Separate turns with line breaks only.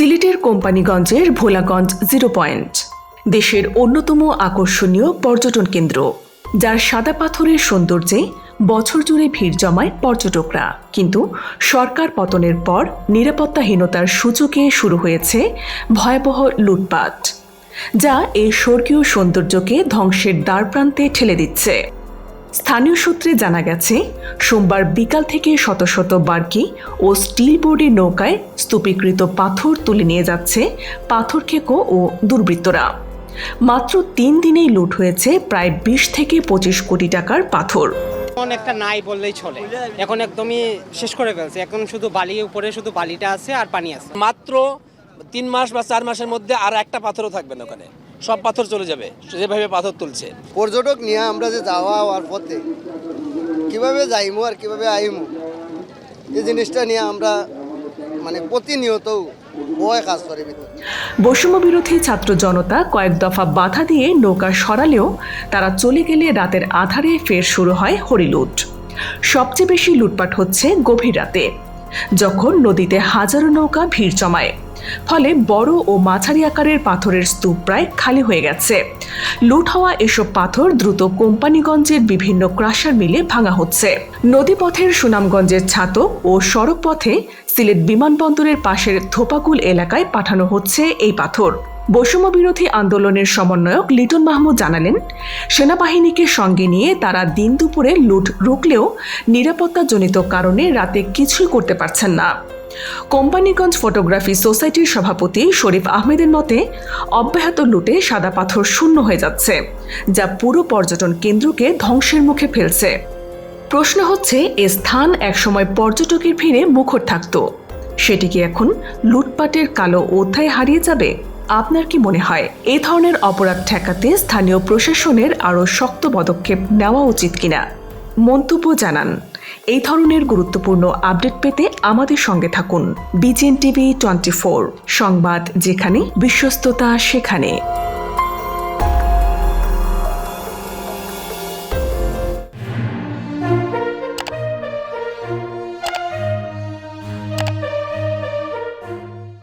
সিলেটের কোম্পানিগঞ্জের Bholaganj zero point. দেশের অন্যতম আকর্ষণীয় পর্যটন কেন্দ্র, যার সাদা পাথরের সৌন্দর্যে বছর জুড়ে ভিড় জমায় পর্যটকরা। কিন্তু সরকার পতনের পর নিরাপত্তাহীনতার সূচকে শুরু হয়েছে ভয়াবহ লুটপাট, যা এই স্বর্গীয় সৌন্দর্যকে ধ্বংসের দ্বারপ্রান্তে ঠেলে দিচ্ছে। স্থানীয় সূত্রে জানা গেছে সোমবার বিকাল থেকে শত শত বার্কি ও স্টিল বোর্ডের নৌকায় স্তূপীকৃত পাথর তুলে নিয়ে যাচ্ছে পাথর খেকো ও দুর্বৃত্তরা। মাত্র তিন দিনেই লুট হয়েছে প্রায় বিশ থেকে পঁচিশ কোটি টাকার পাথর।
এখন একটা নাই বললেই চলে। এখন একদমই শেষ করে ফেলছে। এখন শুধু বালি উপরে শুধু বালিটা আছে আর পানি আছে।
মাত্র তিন মাস বা চার মাসের মধ্যে আর একটা পাথরও থাকবে না ওখানে। সব পাথর চলে যাবে যেভাবে পাথর তুলছে।
পর্যটক নিয়ে আমরা যে যাওয়া হওয়ার পথে কীভাবে যাইমু আর কীভাবে আইমু এই জিনিসটা নিয়ে আমরা মানে প্রতিনিয়ত ভয় কাজ করে
বৈষম্য বিরোধী ছাত্র জনতা কয়েক দফা বাধা দিয়ে নৌকা সরালেও তারা চলে গেলে রাতের আধারে ফের শুরু হয় হরিলুট। সবচেয়ে বেশি লুটপাট হচ্ছে গভীর রাতে। যখন নদীতে হাজারো নৌকা ভিড় জমায়, ফলে বড় ও মাঝারি আকারের পাথরের স্তূপ প্রায় খালি হয়ে গেছে। লুট হওয়া এসব পাথর দ্রুত কোম্পানিগঞ্জের বিভিন্ন ক্রাশার মিলে ভাঙা হচ্ছে। নদীপথের সুনামগঞ্জের ছাতক ও সড়ক পথে সিলেট বিমানবন্দরের পাশের থোপাকুল এলাকায় পাঠানো হচ্ছে এই পাথর। বৈষম্য বিরোধী আন্দোলনের সমন্বয়ক লিটন মাহমুদ জানালেন, সেনাবাহিনীকে সঙ্গে নিয়ে তারা দিন দুপুরে লুট রুখলেও নিরাপত্তাজনিত কারণে রাতে কিছুই করতে পারছেন না। কোম্পানিগঞ্জ ফটোগ্রাফি সোসাইটির সভাপতি শরীফ আহমেদের মতে, অব্যাহত লুটে সাদা পাথর শূন্য হয়ে যাচ্ছে, যা পুরো পর্যটন কেন্দ্রকে ধ্বংসের মুখে ফেলছে। প্রশ্ন হচ্ছে, এ স্থান একসময় পর্যটকের ভিড়ে মুখর থাকত। সেটি কি এখন লুটপাটের কালো অধ্যায় হারিয়ে যাবে? আপনার কি মনে হয়, এ ধরনের অপরাধ ঠেকাতে স্থানীয় প্রশাসনের আরও শক্ত পদক্ষেপ নেওয়া উচিত কিনা? মন্তব্য জানান। এই ধরনের গুরুত্বপূর্ণ আপডেট পেতে আমাদের সঙ্গে থাকুন। বিজেন টিভি টোয়েন্টি সংবাদ যেখানে, বিশ্বস্ততা সেখানে।